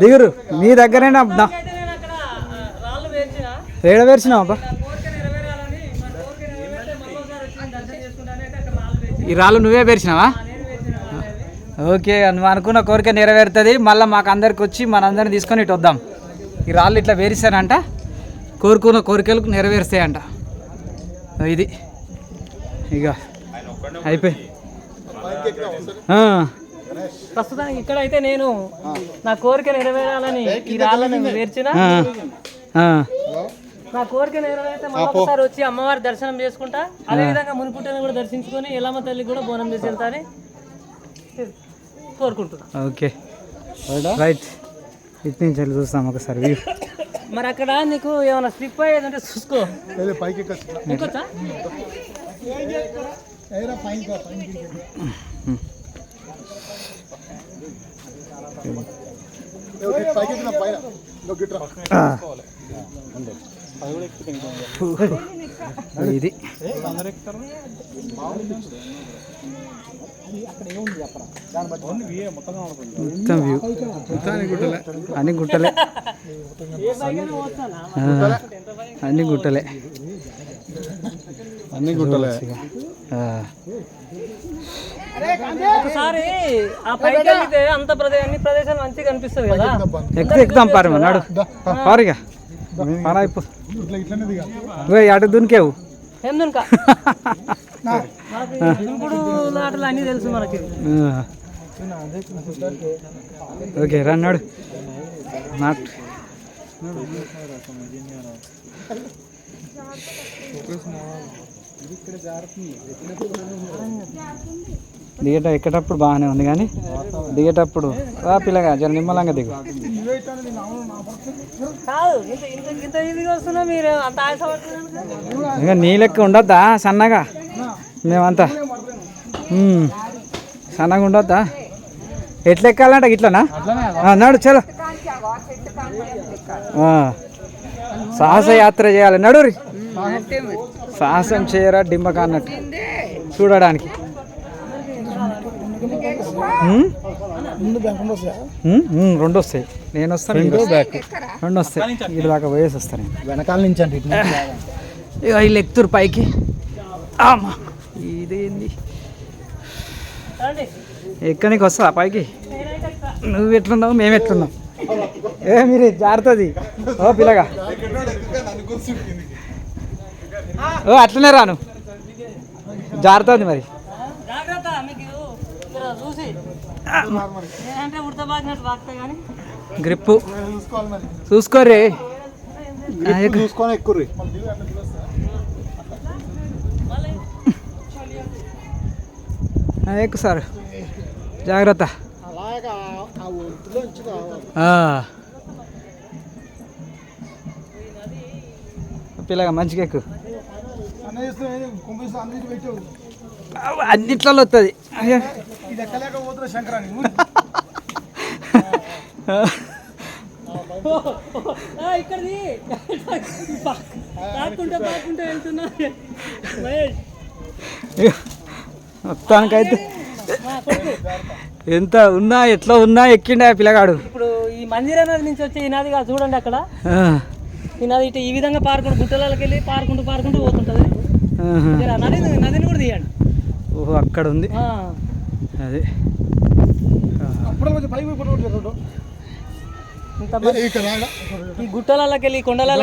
దిగురు. మీ దగ్గరేనా ఏడ వేర్చినావు అబ్బా? ఈ రాళ్ళు నువ్వే పేర్చినావా? ఓకే నువ్వు అనుకున్న కోరిక నెరవేరుతుంది. మళ్ళీ మాకు అందరికి వచ్చి మనందరిని తీసుకొని ఇటు వద్దాం. ఈ రాళ్ళు ఇట్లా పేరిస్తానంట కోరుకున్న కోరికలు నెరవేరుస్తాయంట. ఇది. ఇక అయిపోయి. ప్రస్తుతానికి ఇక్కడ అయితే నేను నా కోరిక నెరవేరాలని ఈ రాళ్ళని వేర్చిన. నా కోరిక నెరవేరితే మళ్ళీ ఒకసారి వచ్చి అమ్మవారి దర్శనం చేసుకుంటా. అదే విధంగా మునుపుట్టని కూడా దర్శించుకొని ఎల్లమ్మ తల్లి కూడా బోనం చేసి వెళ్తాని కోరుకుంటున్నా. ఓకే. రైట్? ఇటు నుంచి వెళ్ళి చూస్తాం ఒకసారి వ్యూ. మరి అక్కడ నీకు ఏమైనా స్లిప్ అయ్యేది అంటే చూసుకో. పైకి ఇంకొచ్చా? ఇది. మొత్తం వ్యూ అన్ని గుట్టలే. అన్ని గుట్టలే. అన్ని గుట్టలే. ఒకసారి ఆ పైకి వెళ్తే అంత ప్రదేశం అన్ని ప్రదేశాలు మంచిగా కనిపిస్తుంది కదా. ఎక్కువ ఎక్కుదాం పారు నాడు. పారుగా. పారా అటు దునికేవు. ఇప్పుడు ఆటలు అన్ని తెలుసు మనకి. ఆ. Okay రన్నాడు not. దిగేట ఎక్కేటప్పుడు బాగానే ఉంది కానీ దిగేటప్పుడు రా పిల్లగా జర నిమ్మలంగా దిగు. కాదు ఇంత ఇంత ఇంత ఈజీగా వస్తున్నా మీరు అంత ఆశపడుతున్నారు ఇంకా నీ లెక్క ఉండొద్దా? సన్నగా? మేమంతా. సన్నగా ఉండొద్దా? ఎట్లా ఎక్కాలంట ఇట్లనా నడు చలో. ఆ. సాహస యాత్ర చేయాలి. నడురి. సాహసం చేయరా డిమ్మక అన్నట్టు. చూడడానికి. రెండు వస్తాయి. నేను వస్తాను. రెండు వస్తాయి. ఇటు దాకా పోయేసి వస్తాను నేను. వెనకాల నుంచి అంటే ఇక వీళ్ళు ఎక్కుతురు పైకి. అమ్మా ఇదేంది? ఎక్కడికి వస్తా పైకి? నువ్వు ఎట్లున్నావు? మేము ఎట్లున్నాం? ఏ మీరు జారుతుంది ఓ పిల్లగా. ఓ అట్లనే రాను. జాగ్రత్త మీకు మీరు గ్రిప్పు. చూసుకోవాలి మరి. చూసుకోర్రి గ్రిప్ చూసుకొని ఎక్కుర్రి. ఎక్కు సార్. జాగ్రత్త. పిల్లగా మంచిగా ఎక్కు అన్న చేస్తే కుంభిస్తే అన్నిటి పెట్టావు అన్నిట్లలో వస్తుంది ఇక్కడిది. వెళ్తున్నా. మొత్తానికైతే. ఎంత ఉన్నా ఎట్లా ఉన్నా ఎక్కిండే పిల్లగాడు. ఇప్పుడు ఈ మందిరా నుంచి వచ్చే ఈ నది కాదు చూడండి అక్కడ. ఆ, ఈ నది ఇటు ఈ విధంగా పారుకుంటూ గుట్టలకి వెళ్ళి పారుకుంటూ పారుకుంటూ పోతుంటది. ఆ నదిని కూడా తీయండి. ఓహో అక్కడ ఉంది. ఆ. అదే. ఈ గుట్టలకి వెళ్ళి కొండలకి